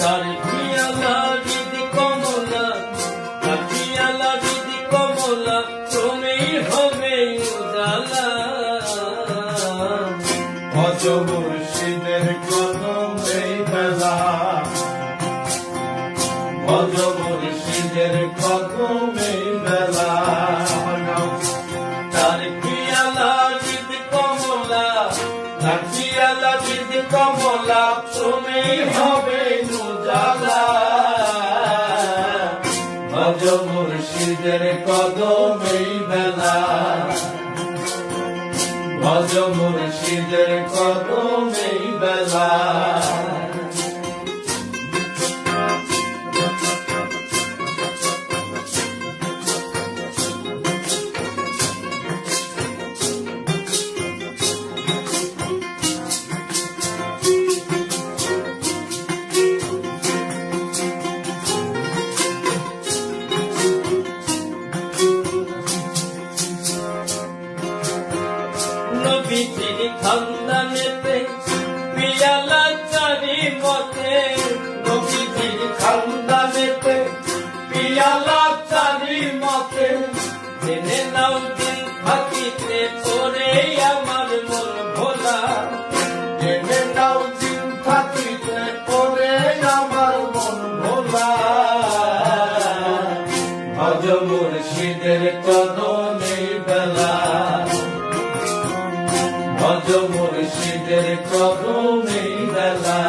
তার পিয়ালা দিদি কমলা, তার পিয়ালা দিদি কমলা, তুমি হবে উজালা। অজ মুর্শিদের কদম বেলা। অজ মুর্শিদের কদম বেলা। তার পিয়ালা দিদি কমলা, তার পিয়ালা দিদি কমলা, তুমি হবে মুর্শিদের কদম এই বেলা। অজ মুর্শিদের কদম এই বেলা। নবীজির খানদানেতে, পিয়ালা চারি মতে নবীজির খানদানেতে, পিয়ালা চারি মতে জেনে নাও দিন থাকিতে তোরে আমার মন ভোলা। জেনে নাও দিন থাকিতে পরে আমার মন ভোলা। ভজ মুর্শিদের কদমে ভজ মুর্শিদের কদমে বেলা।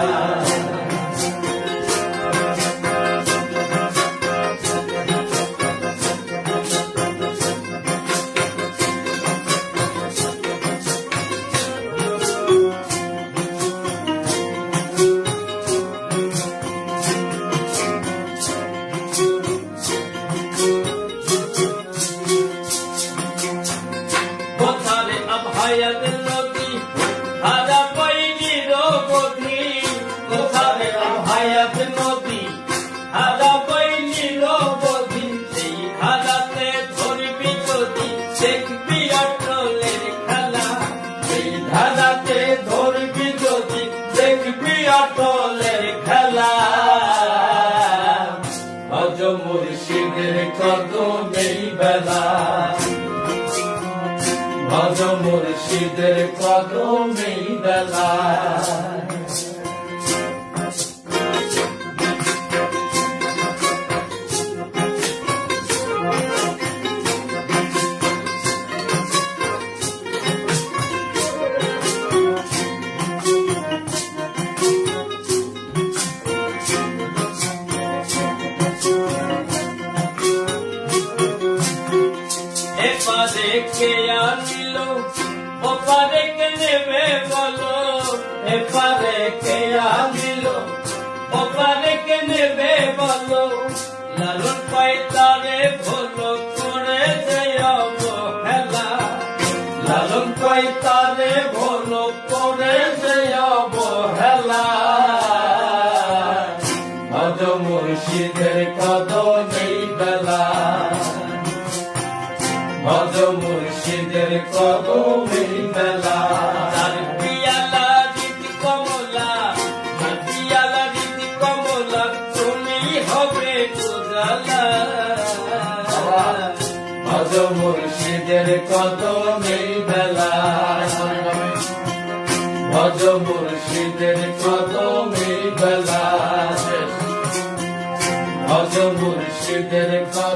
অটলের খেলা। ভজ মুর্শিদের কদমে বেলা। ভজ মুর্শিদের কদমেই বেলা। এপারে কে আসিল? ওপারে কে নেবে বলো? এপারে কে আসিল? ওপারে কে নেবে বলো? লালন পাই ভজ মুর্শিদের কদমে বেলা। তার পিয়ালা দিদি কমলা তার পিয়ালা দিদি কমলা তুমি হবে উজালা ভজ মুর্শিদের কদমে বেলা। ভজ মুর্শিদের কদমে বেলা। ভজ মুর্শিদের কদমে